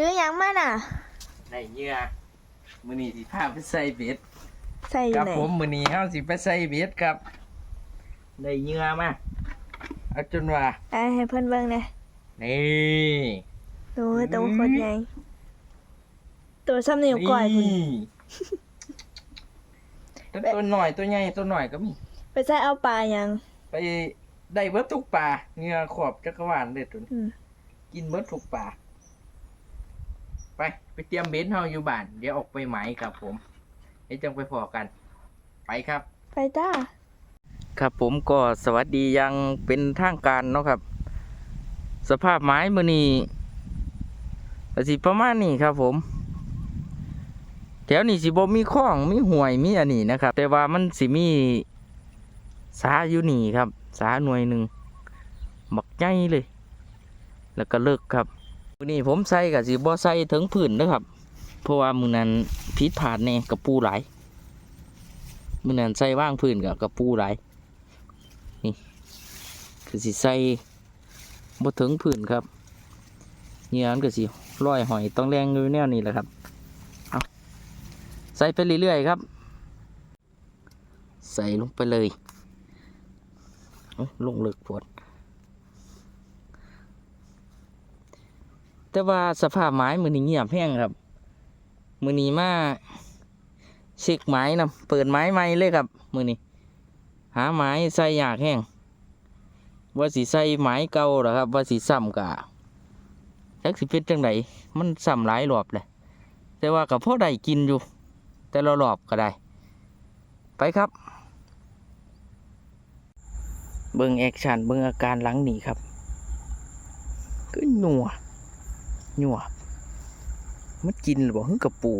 ถือหยังมาน่ะ ได้เหยื่อมื้อนี้สิพาไปใส่เบ็ดใส่อคยู่รับไหนผมมื้อนี้เฮาสิไปใส่เบ็ดครับ ได้เหยื่อมาเอาจนว่าไอ้ให้เพิ่นเบิ่งหน่อยนี่ดูตัวโคนใหญ่ตัวซ้ำนิ้วก้อยพุ่นนี่ตัวตัวหน่อยตัวใหญ่ตัวหน่อยก็มี ไปใส่เอาปลาหยัง ไปได้เบิดทุกปลาเหงื่อขอบจักรวาลเด็ดตุนอืม กินเบิดทุกปลา ไป ไปเตรียมเบนซ์เฮาอยู่บ้าน เดี๋ยวออกไปไหมครับผมเดี๋ยวจังไปพอกัน ไปครับ ไปจ้า ครับผมก็สวัสดีอยังเป็นทางการเนาะครับ สภาพไม้มือนี้ก็สิประมาณนี้ครับผม แถวนี้สิบ่มีคลองมีห่วยมีอันนี้นะครับ แต่ว่ามันสิมีสาอยู่นี่ครับ สาหน่วยหนึ่งบักใหญ่เลย แล้วก็เลิกครับ มือนี้ผมใส่กับสิบ่ใส่ถึงพื้นนะครับ เพราะว่ามือนั้นพิษผาดแน่กับปูหลายมือนั้นใส่ว่างพื้นกับกับปูหลายนี่คือสิใส่บ่ถึงพื้นครับเหงื่อมันก็สิลอยหอยต้องแรงอยู่แนวนี้แหละครับเอาใส่ไปเรื่อยๆครับ ใส่ลงไปเลยลงเลิกปวด แต่ว่าสภาพไม้มือนี้เงียบแห้งครับ มือนี้มาเช็คไม้นำเปิดไม้ใหม่เลยครับ มือนี้ หาไม้ใส่ยากแห้งว่าสิใส่ไม้เก่าหรอครับ ว่าสิซ้ำกะจักสิเป็นจังไดมันซ้ำหลายรอบเลยแต่ว่ากับพ่อได้กินอยู่ แต่ละรอบก็ได้ ไปครับ เบิ่งแอคชั่นเบิ่งอาการหลังหนีครับก็หนัว หนัวมันกินหรือบ่าฮึกับปู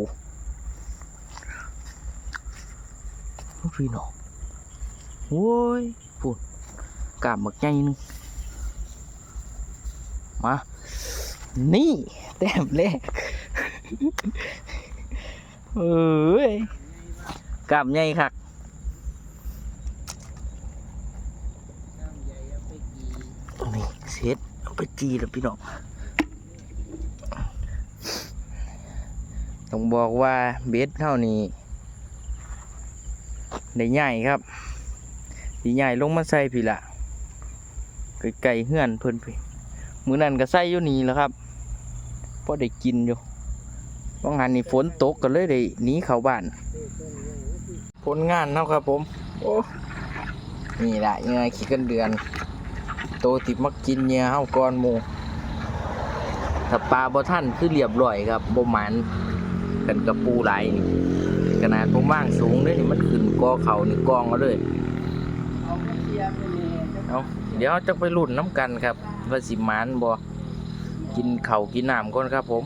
พี่น้องโอ้ยฝุ่นกาบหมึกใหญ่นึงมา นี่แต้มแรกเอ้ยกาบใหญ่คักนี่เสร็จเอาไปจีแล้วพี่น้อง ต้องบอกว่าเบสเท่านี้ได้ใหญ่ครับสีใหญ่ลงมาใส่พี่ละไก่เฮือนเพิ่นพี่มือนั้นก็ใส่อยู่นี่แล้วครับเพอได้กินอยู่บางหันนี่ฝนตกก็เลยได้หนีเข้าบ้านผลงานเนาะครับผม โอ้นี่แหละยังไงขี้กันเดือน โตติดมักกินเนี่ยเฮาก่อนหมูถ้าปลาบ่ท่านคือเรียบร้อยครับบ่หมัน กันกับปูไหลายนี่ขนาดผมว่างสูงเลยนี่มันขึ้นกอเขานี่กองมาเลยเอาเดี๋ยวจะไปรุ่นน้ำกันครับว่าสิมานบ่กินเข่ากินน้ำก่อนครับผม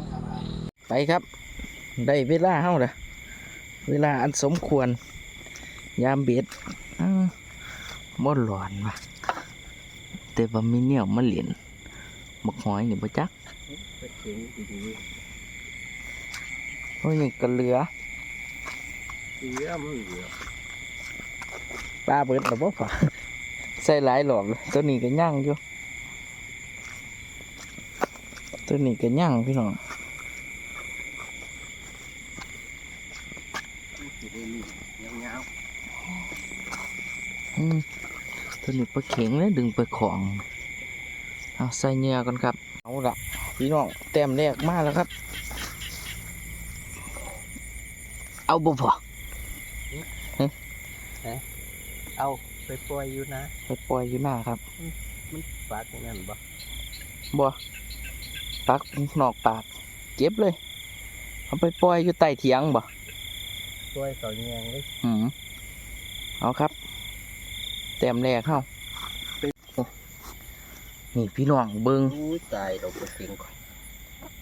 ไปครับ ได้เวลาเฮาละเวลาอันสมควร ยามเบ็ดอ้าวบ่หลอนว่ะแต่ว่ามีเนี่ยมาเหรียญบักหอยนี่บ่จัก โอ้ยนี่ก็เหลือเหลือมันเหลือปลาเบิดหรือบ่ฝาใส่หลายหลอกเลยตัวนี้ก็ย่างอยู่ตัวนี้ก็ย่างพี่น้องสิได้นี่ยาวอืมตัวนี้ปลาเข็งเลยดึงไปของเอาใส่เหงื่อก่อนครับ เอาละพี่น้อง แต้มแรกมาแล้วครับ เอาบ่พอๆเอาไปปล่อยอยู่นะ ไปปล่อยอยู่หน้าครับ มันฝากอย่างนั้นบ่บ่ปักนอกปากเก็บเลย เอาไปปล่อยอยู่ใต้เถียงบ่ปล่อยเขาแยงเลยอืมเอาครับแต้มแรกเข้าโอ้นี่พี่น้องเบิงอู้ตายเราก็เก่งก่อน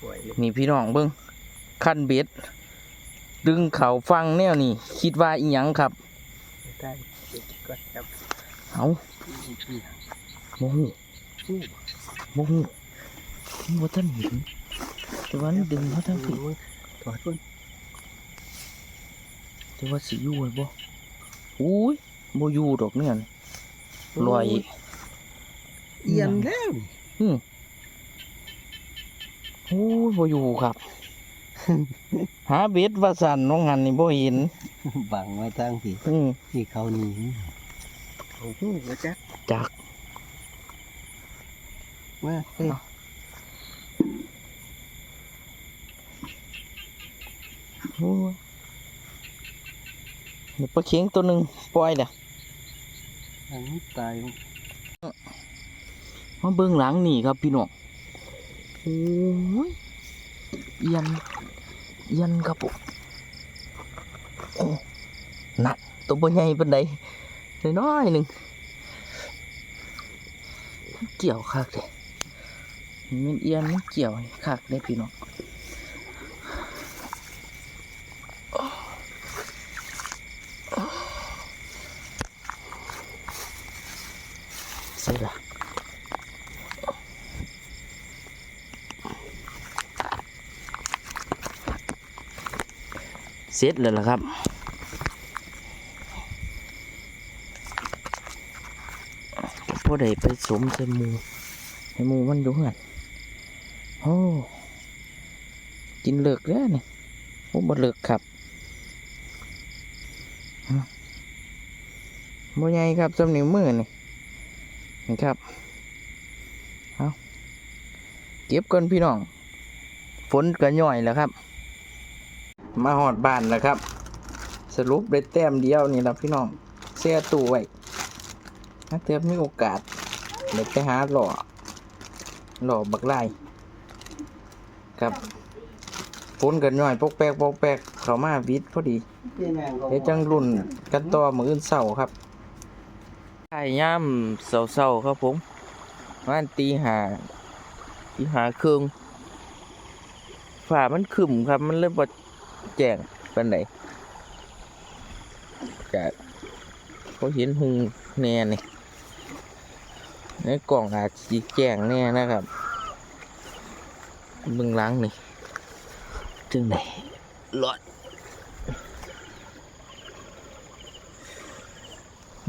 ปล่อยเลยนี่พี่น้องเบิงขั้นเบ็ด ดึงเขาฟังแนวนี่คิดว่าอีหยังครับได้เด็กก็จับเอาพี่โมโหโมโหว่าท่านเห็นแต่ว่ามันดึงเขาทั้งผิดมึงถอดมันแต่ว่าสิอยู่ไว้บ่อุ้ยบ่อยู่ดอกเนี่ยลอยเอียนแล้วอืมโอ้ยบ่อยู่ครับ หาเบ็ดว่าสั่นน้องหันนี่บ่เห็นบังไว้ตั้งสิอืมที่เขาหนีเขาหูว่าจักจักว่าเอ้ยโอ้ยนี่ปลาเข็งตัวหนึ่งปล่อยเด้ออันนี้ตายมาเบิ่งหลังนี่ครับพี่น้องโอ้ยเอียนเอี ยันครับผมโอ้นักตัวบ่ใหญ่ปานใดน้อยหนึ่งเกี่ยวคักเลยมันเอียนมันเกี่ยวคักเลยพี่น้องเสร็จละ เสร็จแล้วล่ะครับพอได้ไปสมใส่หมูให้หมูมันอยู่เหือนโอ้กินเลิกแล้วนี่โอ้บ่เลิกครับฮะบ่ใหญ่ครับสำนิ้วมือนี่นี่ครับเอาเก็บก่อนพี่น้องฝนก็ย่อยแล้วครับ มาหอดบ้านแล้วครับ สรุปได้แต้มเดียวนี่ละพี่น้องเสียตู้ไว้ถ้าเทียบมีโอกาสเดี๋ยวไปหาหล่อหล่อบักไล่ครับฝนกันหน่อย ปกแปกปกแปกเขามาวิทพอดีเดี๋ยวจังรุ่นกันต่อมืออื่นเสาครับใช่ย่ำเสาเสาครับผมว่านตีหาตีหาเครื่องฝ่ามันขึ้มครับ มันเริ่มบด แจ้งเป็นไหนกะเขาเห็นหุงแน่นี่ในกล่องอาจสีแจ้งแน่นะครับเบึงหล้างนี่จึงไหนรอด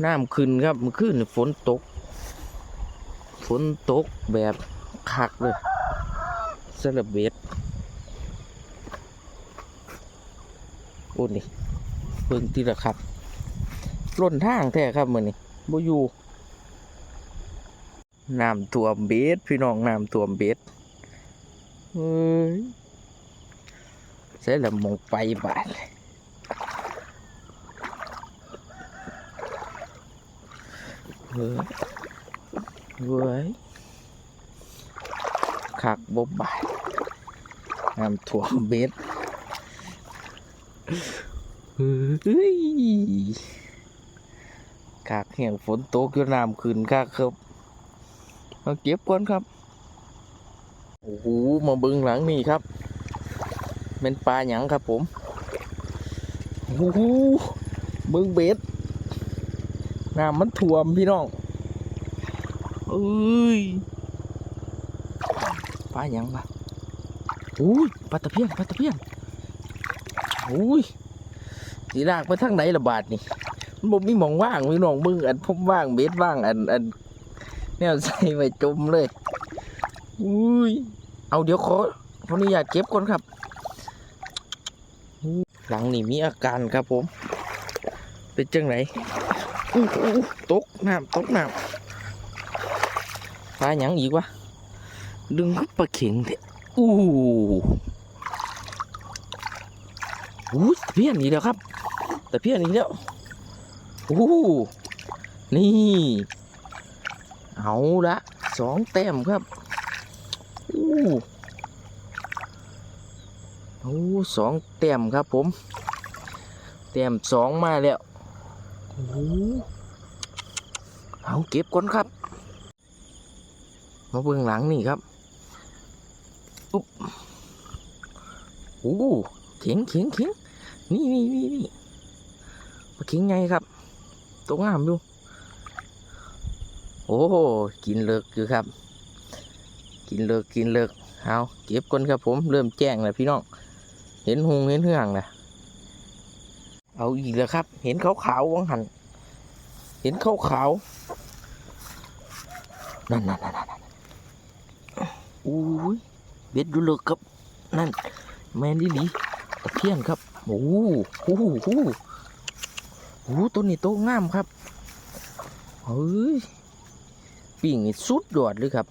น้ำขึ้นครับมื่อคืนฝนตก ฝนตกแบบคักเลยสลับเบ็ด โอ้นี่เพิ่งทีละครับล้นทางแท้ครับมือนี่บ่อยู่น้ำท่วมเบ็ดพี่น้องน้ำท่วมเบ็ดเฮ้ยใส่ละหมองไปบาดเลยเว้ยเว้ยคักบบบายน้ำถ่วมเบ็ด เฮ้ยคักแห่งฝนตกอยู่น้ำขึ้นคักครับมาเก็บก่อนครับ โอ้โห มาบึงหลังนี่ครับเป็นปลาหยังครับผมโอ้โหบึงเบ็ดน้ำมันท่วมพี่น้องเอ้ยปลาหยังปะอุ้ยปลาตะเพียนปลาตะเพียน อุ้ยสีลากไปทางไหนละบาทนี่มันบ่มีหมองว่างพี่น้องมึงอันผมว่างเบ็ดว่างอันอันแนวใส่ไว้จมเลยอุ้ยเอาเดี๋ยวขอขออนุญาตเก็บก่อนครับหลังนี่มีอาการครับผม เป็นจังไหนอู้ตกน้ำตกน้ำปลาหยังอีกวะดึงปลาเข็งเถอะอู้ อู้เพี้ยนอีกแล้วครับ แตะเพี้ยนอีกแล้วอู้นี่ เอาละสองแต้มครับอู้โอ้สองแต้มครับผม แต้มสองมาแล้วโอ้เอาเก็บก่อนครับ มาเบื้องหลังนี่ครับปุ๊บโอ้เข็งเข็งเข็ง นี่นี่นี่นี่มาเข็งไงครับตัวงามอยู่โอ้โหกินเลิกอยู่ครับ กินเลิกกินเลิกเอาเก็บก่อนครับผมเริ่มแจ้งแล้วพี่น้องเห็นหงเห็นเหืองแล้วเอาอีกแล้วครับ เห็นขาวขาววังหัน เห็นขาวขาวนั่นนั่นนั่นนั่นอุ้ยเบ็ดอยู่เลิกครับ นั่น แมนดิลีตะเพียนครับ โอ้โหโอ้โหโอ้โหโอ้โหตัวนี้โตงามครับเฮ้ยปิ่งนี่สุดยอดเลยครับ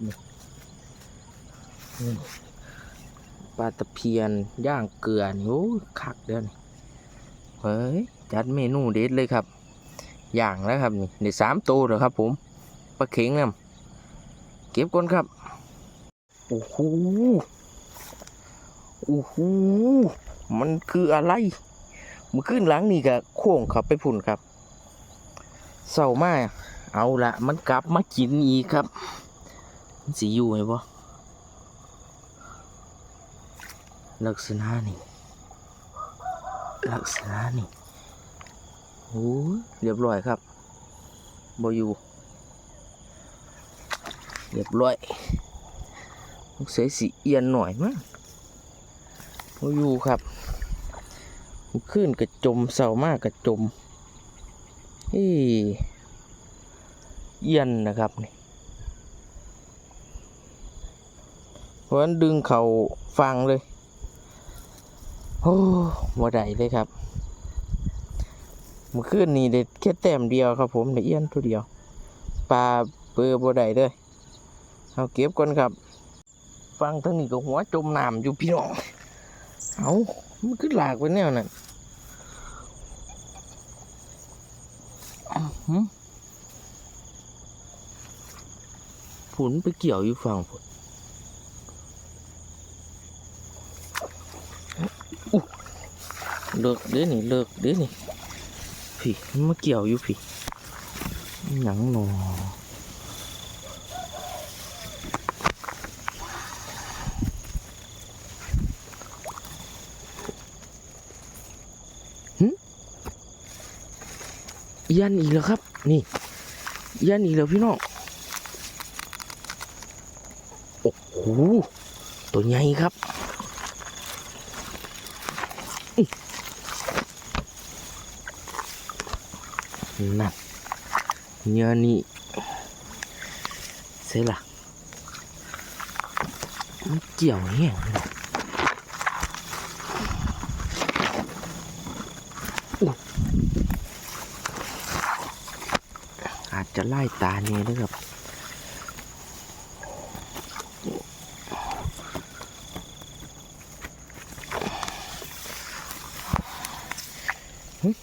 ปลาตะเพียนย่างเกลือนี่โอ้คักเด้อนี่เฮ้ยจัดเมนูเด็ดเลยครับย่างแล้วครับนี่ได้สามตัวแล้วครับ ผมปลาเข็งนะเก็บก่อนครับโอ้โหโอ้โห มันคืออะไรมันขึ้นหลังนี่ก็โค้งเขับไปพุ่นครับเศร้ามากเอาละมันกลับมากินอีกครับสีอยู่ไหมบ่ลักษณะนี่ลักษณะนี่โอ้เรียบร้อยครับบ่อยู่เรียบร้อยเสียสีเอียนหน่อยมั้ง อยู่ครับขึ้นกระจมเศร้ามากกระจมเฮ้เอียนนะครับนี่เพราะฉะนั้นดึงเขาฟังเลยโอ้บ่ได้เลยครับมื่อคืนนี้ได้แค่แต้มเดียวครับผมได้เอี้ยนตัวเดียวปลาเปือบ่ได้เลยเอาเก็บก่อนครับ ฟังทั้งนี้ก็หัวจมน้ำอยู่พี่น้อง เอามันขึ้นหลากไปแนวนั้นอื้อหือผุนไปเกี่ยวอยู่ฝั่งผุนอู้เลิกเด้อนี่เลิกเด้อนี่พี่มันมาเกี่ยวอยู่พี่หนังหนอ ยันอีกแล้วครับ นี่ยันอีกแล้วพี่น้องโอ้โหตัวใหญ่ครับนั่นเนื้อนี่เสร็จละมันเกี่ยวแห้งเลยอุ๊ยอา จะไล่ตาเนี่ยนะครับอุ้ย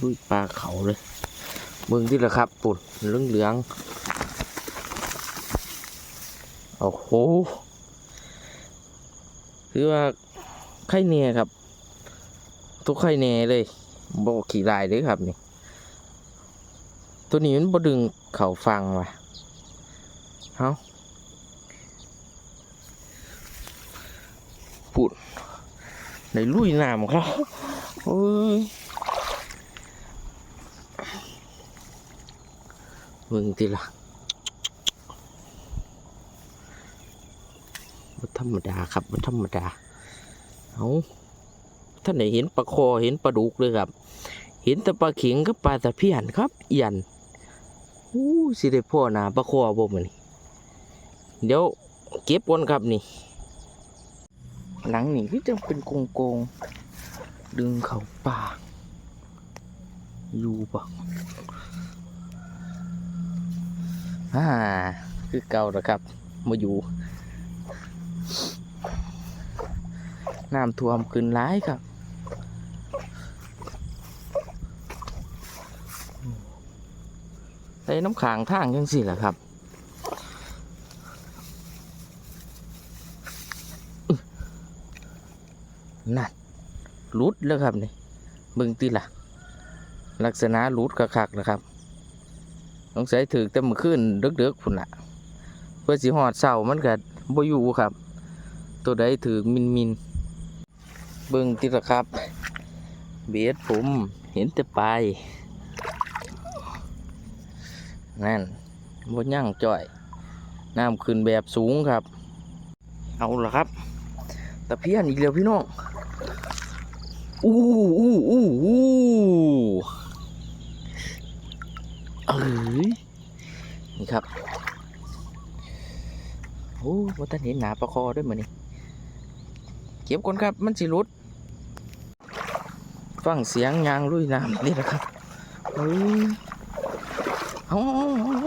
อุ้ยปลาเขาเลยเบิ่งที่ละครับปุ่นเหลืองเหลืองโอ้โหคือว่า ไข่เน่ครับ ทุกไข่เน่เลยบอกขี่ลายเลยครับนี่ ตัวนี้มันบดึงเข่าฟังว่ะเอาปุ่นในลุยน้ำครับโอ้ยมึงทีละบ่ธรรมดาครับบ่ธรรมดา เอาท่านไหนเห็นปลาคอเห็นปลาดุกเลยครับ เห็นแต่ปลาเข็งกับปลาตะเพียนครับเอียนอู้สิได้พ่อหนาปลาคอบ่มันนี่เดี๋ยวเก็บก่อนครับนี่ หลังนี่คือจะเป็นโกงโกงๆดึงเขาป่าอยู่ปะอ่าคือเก่าแล้วครับมาอยู่ น้ำท่วมขึ้นร้ายครับใส่น้ำขางทางยังสิแหละครับนั่นรุดแล้วครับนี่เบิ่งตีละลักษณะรุดคักๆแล้วครับสงสัยถือแต่มื่อคืนดึกๆพุ่นละเพื่อสิหอดเสามันก็บ่อยู่ครับ ตัวใดถือมินมิน เบิ่งติละครับ เบียดผมเห็นแต่ปนั่นบ่ย่างจ่อย น้ำขึ้นแบบสูงครับ เอาละครับตะเพียนอีกแล้วพี่น้อง อู้อู้อู้อู้อ้ยนี่ครับ โอ้ว่าท่านเห็นหนาประคอด้วยมือนี่เก็บก่อนครับ มันสิรุด ฟังเสียงยางลุยน้ำนี่นะครับเฮ้ยเอาเอ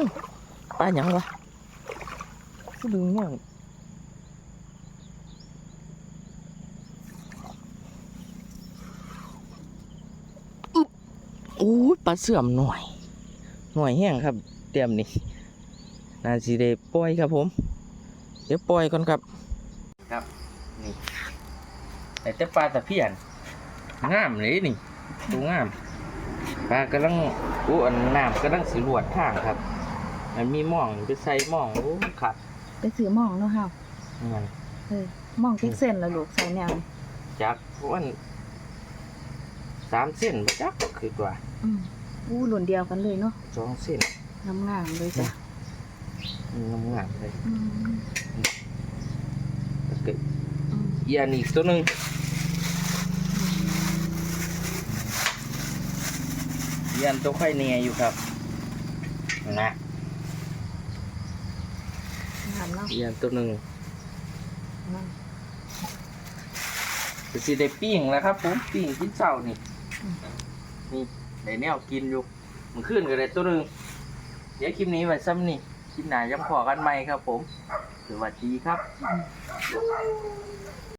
ปลาหยังวะก็ดึงเนี่ยอุ๊บโอ้ปลาเสื่อมหน่อย หน่อยแห้งครับ เตรียมนี่นาสีเดปล่อยครับผม เดี๋ยวปล่อยก่อนครับ ครับ นี่แต่แต่ปลาตะเพียน งามเลยนี่ดูงามปลากำลังอู้อันน้ำกำลังสีหลวดทางครับ มันมีหม่องไปใส่หม่องโอ้ครับไปซื้อหมองเนาะค่ะมันเออหมองติ๊กเส้นแล้วลูกใส่แนวจักวันสามเส้นบ่จักคือตัวอืมอู้หลุนเดียวกันเลยเนาะสองเส้นงามงามๆเลยจ้ะงามงามๆเลยอืม แล้วก็อืมอีกอันอีกตัวหนึ่ง อีกอันตัวไข่เนียอยู่ครับนะงามเนาะอีกอันตัวหนึ่งงามก็สิได้ปิ้งแล้วครับผมปิ้งกินเช้านี่นี่ได้แนวกินอยู่มันขึ้นก็ได้ตัวหนึ่งเดี๋ยวคลิปนี้ไว้ซ้ำนี่คลิปหน้ายังพอกันไหมครับผมสวัสดีครับอืม